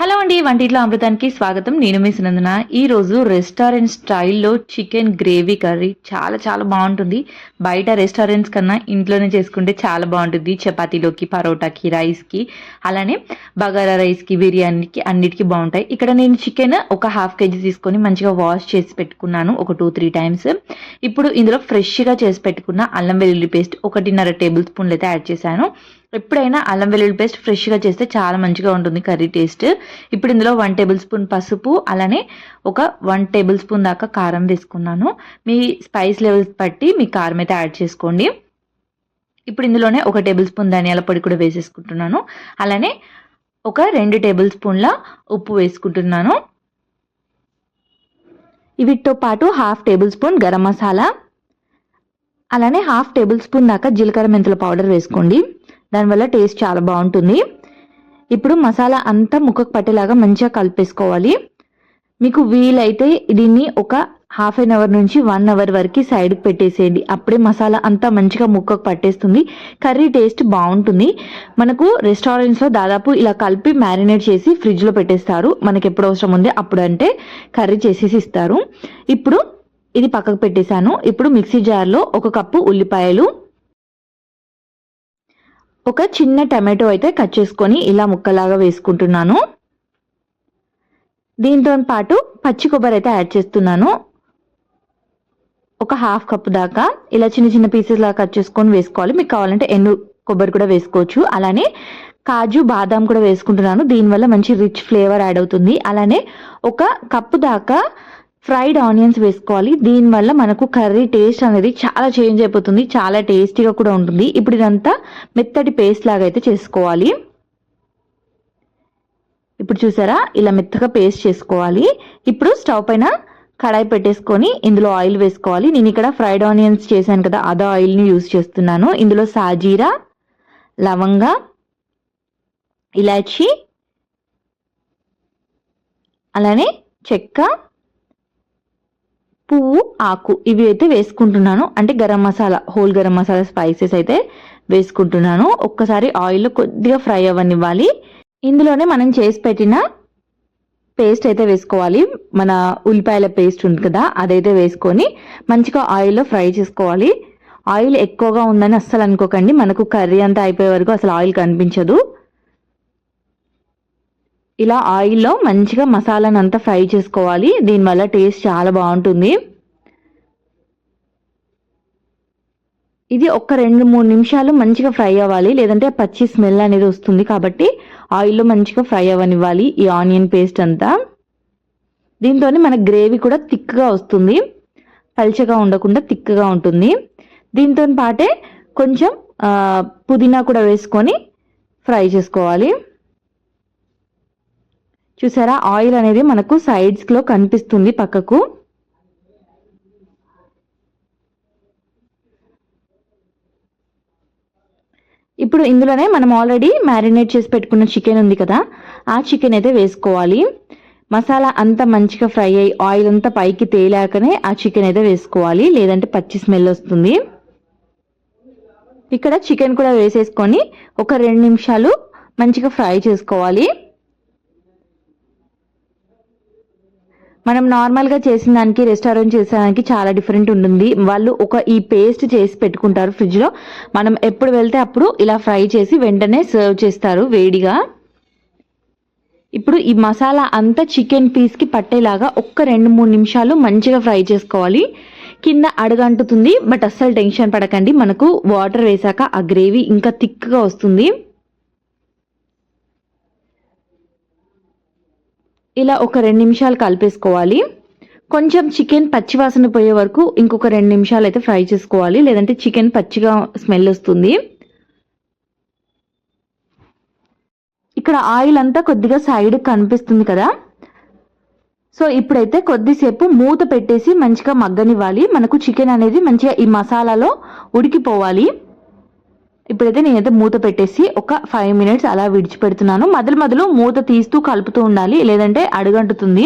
Hello అండి వంటిట్లో అమృతానికి స్వాగతం. నేను మీ సునందన. రెస్టారెంట్ స్టైల్లో చికెన్ గ్రేవీ కర్రీ చాలా చాలా బాగుంటుంది. బయట రెస్టారెంట్స్ కన్నా ఇంట్లోనే చేసుకుంటే చాలా బాగుంటుంది. చపాతీలోకి పరోటాకి రైస్కి అలానే బగారా రైస్కి బిర్యానీకి అన్నిటికీ బాగుంటాయి. ఇక్కడ నేను చికెన్ ఒక హాఫ్ కేజీ తీసుకొని మంచిగా వాష్ చేసి పెట్టుకున్నాను ఒక టూ త్రీ టైమ్స్. ఇప్పుడు ఇందులో ఫ్రెష్గా చేసి పెట్టుకున్న అల్లం వెల్లుల్లి పేస్ట్ ఒకటిన్నర టేబుల్ స్పూన్లు అయితే యాడ్ చేశాను. ఎప్పుడైనా అల్లం వెల్లుల్లి పేస్ట్ ఫ్రెష్గా చేస్తే చాలా మంచిగా ఉంటుంది కర్రీ టేస్ట్. ఇప్పుడు ఇందులో వన్ టేబుల్ స్పూన్ పసుపు అలానే ఒక వన్ టేబుల్ స్పూన్ దాకా కారం వేసుకున్నాను. మీ స్పైస్ లెవెల్స్ బట్టి మీ కారం అయితే యాడ్ చేసుకోండి. ఇప్పుడు ఇందులోనే ఒక టేబుల్ స్పూన్ ధనియాల పొడి కూడా వేసేసుకుంటున్నాను. అలానే ఒక రెండు టేబుల్ స్పూన్ల ఉప్పు వేసుకుంటున్నాను. వీటితో పాటు half tablespoon garam masala అలానే హాఫ్ టేబుల్ స్పూన్ దాకా జీలకర్ర మెంతుల పౌడర్ వేసుకోండి. దానివల్ల టేస్ట్ చాలా బాగుంటుంది. ఇప్పుడు మసాలా అంతా ముక్కకు పట్టేలాగా మంచిగా కలిపేసుకోవాలి. మీకు వీలైతే దీన్ని ఒక హాఫ్ అన్ అవర్ నుంచి వన్ అవర్ వరకు సైడ్కి పెట్టేసేయండి. అప్పుడే మసాలా అంతా మంచిగా ముక్కకు పట్టేస్తుంది. కర్రీ టేస్ట్ బాగుంటుంది. మనకు రెస్టారెంట్స్లో దాదాపు ఇలా కలిపి మ్యారినేట్ చేసి ఫ్రిడ్జ్లో పెట్టేస్తారు. మనకి ఎప్పుడు అవసరం ఉంది అప్పుడు అంటే కర్రీ చేసేసి ఇస్తారు. ఇప్పుడు ఇది పక్కకు పెట్టేశాను. ఇప్పుడు మిక్సీ జార్లో ఒక కప్పు ఉల్లిపాయలు ఒక చిన్న టమాటో అయితే కట్ చేసుకొని ఇలా ముక్కలాగా వేసుకుంటున్నాను. దీంతో పాటు పచ్చి కొబ్బరి అయితే యాడ్ చేస్తున్నాను. ఒక హాఫ్ కప్ దాకా ఇలా చిన్న చిన్న పీసెస్ లాగా కట్ చేసుకొని వేసుకోవాలి. మీకు కావాలంటే ఎండు కొబ్బరి కూడా వేసుకోవచ్చు. అలానే కాజు బాదాం కూడా వేసుకుంటున్నాను. దీనివల్ల మంచి రిచ్ ఫ్లేవర్ యాడ్ అవుతుంది. అలానే ఒక కప్పు దాకా ఫ్రైడ్ ఆనియన్స్ వేసుకోవాలి. దీనివల్ల మనకు కర్రీ టేస్ట్ అనేది చాలా చేంజ్ అయిపోతుంది. చాలా టేస్టీగా కూడా ఉంటుంది. ఇప్పుడు ఇదంతా మెత్తటి పేస్ట్ లాగా అయితే చేసుకోవాలి. ఇప్పుడు చూసారా? ఇలా మెత్తగా పేస్ట్ చేసుకోవాలి. ఇప్పుడు స్టవ్ పైన కడాయి పెట్టేసుకొని ఇందులో ఆయిల్ వేసుకోవాలి. నేను ఇక్కడ ఫ్రైడ్ ఆనియన్స్ చేశాను కదా అదా ఆయిల్ని యూజ్ చేస్తున్నాను. ఇందులో సాజీరా లవంగ ఇలాచి అలానే చెక్క పువ్వు ఆకు ఇవి అయితే వేసుకుంటున్నాను. అంటే గరం మసాలా హోల్ గరం మసాలా స్పైసెస్ అయితే వేసుకుంటున్నాను. ఒక్కసారి ఆయిల్లో కొద్దిగా ఫ్రై అవ్వనివ్వాలి. ఇందులోనే మనం చేసి పెట్టిన పేస్ట్ అయితే వేసుకోవాలి. మన ఉల్లిపాయల పేస్ట్ ఉంది కదా అదైతే వేసుకొని మంచిగా ఆయిల్లో ఫ్రై చేసుకోవాలి. ఆయిల్ ఎక్కువగా ఉందని అస్సలు అనుకోకండి. మనకు కర్రీ అంతా అయిపోయే వరకు అసలు ఆయిల్ కనిపించదు. ఇలా ఆయిల్లో మంచిగా మసాలాను అంతా ఫ్రై చేసుకోవాలి. దీనివల్ల టేస్ట్ చాలా బాగుంటుంది. ఇది ఒక రెండు మూడు నిమిషాలు మంచిగా ఫ్రై అవ్వాలి. లేదంటే పచ్చి స్మెల్ అనేది వస్తుంది కాబట్టి ఆయిల్లో మంచిగా ఫ్రై అవ్వనివ్వాలి ఈ ఆనియన్ పేస్ట్ అంతా. దీంతో మన గ్రేవీ కూడా థిక్గా వస్తుంది. పల్చగా ఉండకుండా థిక్గా ఉంటుంది. దీంతో పాటే కొంచెం పుదీనా కూడా వేసుకొని ఫ్రై చేసుకోవాలి. చూసారా? ఆయిల్ అనేది మనకు సైడ్స్లో కనిపిస్తుంది పక్కకు. ఇప్పుడు ఇందులోనే మనం ఆల్రెడీ మ్యారినేట్ చేసి పెట్టుకున్న చికెన్ ఉంది కదా. ఆ చికెన్ అయితే వేసుకోవాలి. మసాలా అంతా మంచిగా ఫ్రై అయ్యి ఆయిల్ అంతా పైకి తేలాకనే ఆ చికెన్ అయితే వేసుకోవాలి. లేదంటే పచ్చి స్మెల్ వస్తుంది. ఇక్కడ చికెన్ కూడా వేసేసుకొని ఒక రెండు నిమిషాలు మంచిగా ఫ్రై చేసుకోవాలి. మనం నార్మల్గా చేసిన దానికి రెస్టారెంట్ చేసేదానికి చాలా డిఫరెంట్ ఉంటుంది. వాళ్ళు ఒక ఈ పేస్ట్ చేసి పెట్టుకుంటారు ఫ్రిడ్జ్లో మనం ఎప్పుడు వెళ్తే అప్పుడు ఇలా ఫ్రై చేసి వెంటనే సర్వ్ చేస్తారు వేడిగా. ఇప్పుడు ఈ మసాలా అంతా చికెన్ పీస్కి పట్టేలాగా ఒక్క రెండు మూడు నిమిషాలు మంచిగా ఫ్రై చేసుకోవాలి. కింద అడుగంటుతుంది బట్ అస్సలు టెన్షన్ పడకండి. మనకు వాటర్ వేసాక ఆ గ్రేవీ ఇంకా థిక్గా వస్తుంది. ఇలా ఒక రెండు నిమిషాలు కలిపేసుకోవాలి. కొంచెం చికెన్ పచ్చివాసన పోయే వరకు ఇంకొక రెండు నిమిషాలు అయితే ఫ్రై చేసుకోవాలి. లేదంటే చికెన్ పచ్చిగా స్మెల్ వస్తుంది. ఇక్కడ ఆయిల్ అంతా కొద్దిగా సైడ్ కనిపిస్తుంది కదా. సో ఇప్పుడైతే కొద్దిసేపు మూత పెట్టేసి మంచిగా మగ్గనివ్వాలి. మనకు చికెన్ అనేది మంచిగా ఈ మసాలాలో ఉడికిపోవాలి. ఇప్పుడైతే నేనైతే మూత పెట్టేసి ఒక ఫైవ్ మినిట్స్ అలా విడిచిపెడుతున్నాను. మొదలు మొదలు మూత తీస్తూ కలుపుతూ ఉండాలి లేదంటే అడుగంటుతుంది.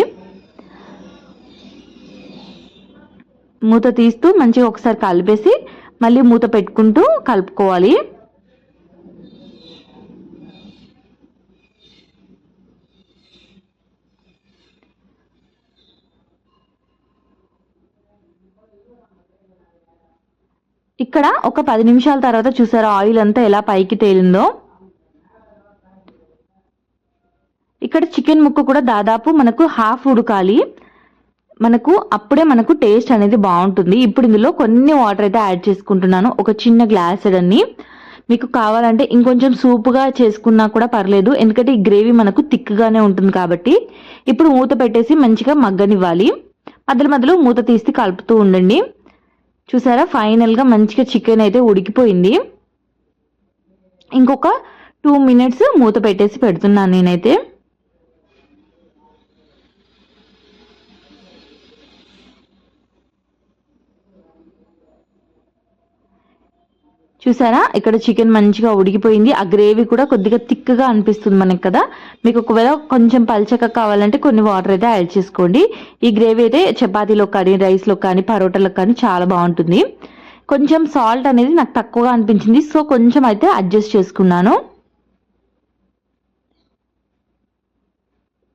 మూత తీస్తూ మంచిగా ఒకసారి కలిపేసి మళ్ళీ మూత పెట్టుకుంటూ కలుపుకోవాలి. ఇక్కడ ఒక పది నిమిషాల తర్వాత చూసారా ఆయిల్ అంతా ఎలా పైకి తేలిందో? ఇక్కడ చికెన్ ముక్క కూడా దాదాపు మనకు హాఫ్ ఉడకాలి. మనకు అప్పుడే మనకు టేస్ట్ అనేది బాగుంటుంది. ఇప్పుడు ఇందులో కొన్ని వాటర్ అయితే యాడ్ చేసుకుంటున్నాను. ఒక చిన్న గ్లాస్ అన్ని మీకు కావాలంటే ఇంకొంచెం సూప్గా చేసుకున్నా కూడా పర్లేదు. ఎందుకంటే ఈ గ్రేవీ మనకు థిక్గానే ఉంటుంది కాబట్టి. ఇప్పుడు మూత పెట్టేసి మంచిగా మగ్గనివ్వాలి. మధ్యలో మధ్యలో మూత తీసి కలుపుతూ ఉండండి. చూసారా? ఫైనల్గా మంచిగా చికెన్ అయితే ఉడికిపోయింది. ఇంకొక టూ మినిట్స్ మూత పెట్టేసి పెడుతున్నాను నేనైతే. చూసారా? ఇక్కడ చికెన్ మంచిగా ఉడికిపోయింది. ఆ గ్రేవీ కూడా కొద్దిగా థిక్గా అనిపిస్తుంది మనకి కదా. మీకు ఒకవేళ కొంచెం పల్చక కావాలంటే కొన్ని వాటర్ అయితే యాడ్ చేసుకోండి. ఈ గ్రేవీ అయితే చపాతీలో కానీ రైస్లో కానీ పరోటాలో కానీ చాలా బాగుంటుంది. కొంచెం సాల్ట్ అనేది నాకు తక్కువగా అనిపించింది. సో కొంచెం అయితే అడ్జస్ట్ చేసుకున్నాను.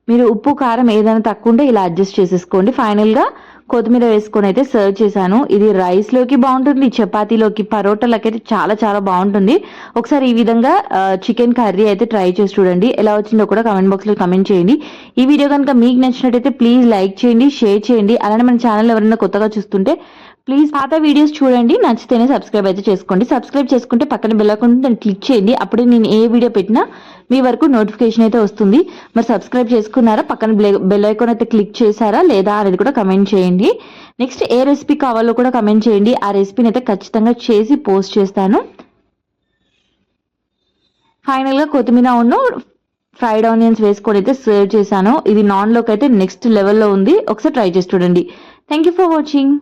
మీరు ఉప్పు కారం ఏదైనా తక్కువ ఉంటే ఇలా అడ్జస్ట్ చేసేసుకోండి. ఫైనల్గా కొత్తిమీర వేసుకొని అయితే సర్వ్ చేశాను. ఇది రైస్లోకి బాగుంటుంది చపాతీలోకి పరోటాలకి అయితే చాలా చాలా బాగుంటుంది. ఒకసారి ఈ విధంగా చికెన్ కర్రీ అయితే ట్రై చేసి చూడండి. ఎలా వచ్చిందో కూడా కమెంట్ బాక్స్లో కమెంట్ చేయండి. ఈ వీడియో కనుక మీకు నచ్చినట్టయితే ప్లీజ్ లైక్ చేయండి షేర్ చేయండి. అలానే మన ఛానల్ ఎవరైనా కొత్తగా చూస్తుంటే ప్లీజ్ పాత వీడియోస్ చూడండి నచ్చితేనే సబ్స్క్రైబ్ అయితే చేసుకోండి. సబ్స్క్రైబ్ చేసుకుంటే పక్కన బెల్ ఐకాన్ దాన్ని క్లిక్ చేయండి. అప్పుడే నేను ఏ వీడియో పెట్టినా మీ వరకు నోటిఫికేషన్ అయితే వస్తుంది. మరి సబ్స్క్రైబ్ చేసుకున్నారా పక్కన బెల్ ఐకాన్ అయితే క్లిక్ చేశారా లేదా అనేది కూడా కమెంట్ చేయండి. నెక్స్ట్ ఏ రెసిపీ కావాలో కూడా కమెంట్ చేయండి. ఆ రెసిపీని అయితే ఖచ్చితంగా చేసి పోస్ట్ చేస్తాను. ఫైనల్గా కొత్తిమీర ఉన్న ఫ్రైడ్ ఆనియన్స్ వేసుకొని అయితే సర్వ్ చేశాను. ఇది నాన్లోకి అయితే నెక్స్ట్ లెవెల్లో ఉంది. ఒకసారి ట్రై చేసి చూడండి. Thank you for watching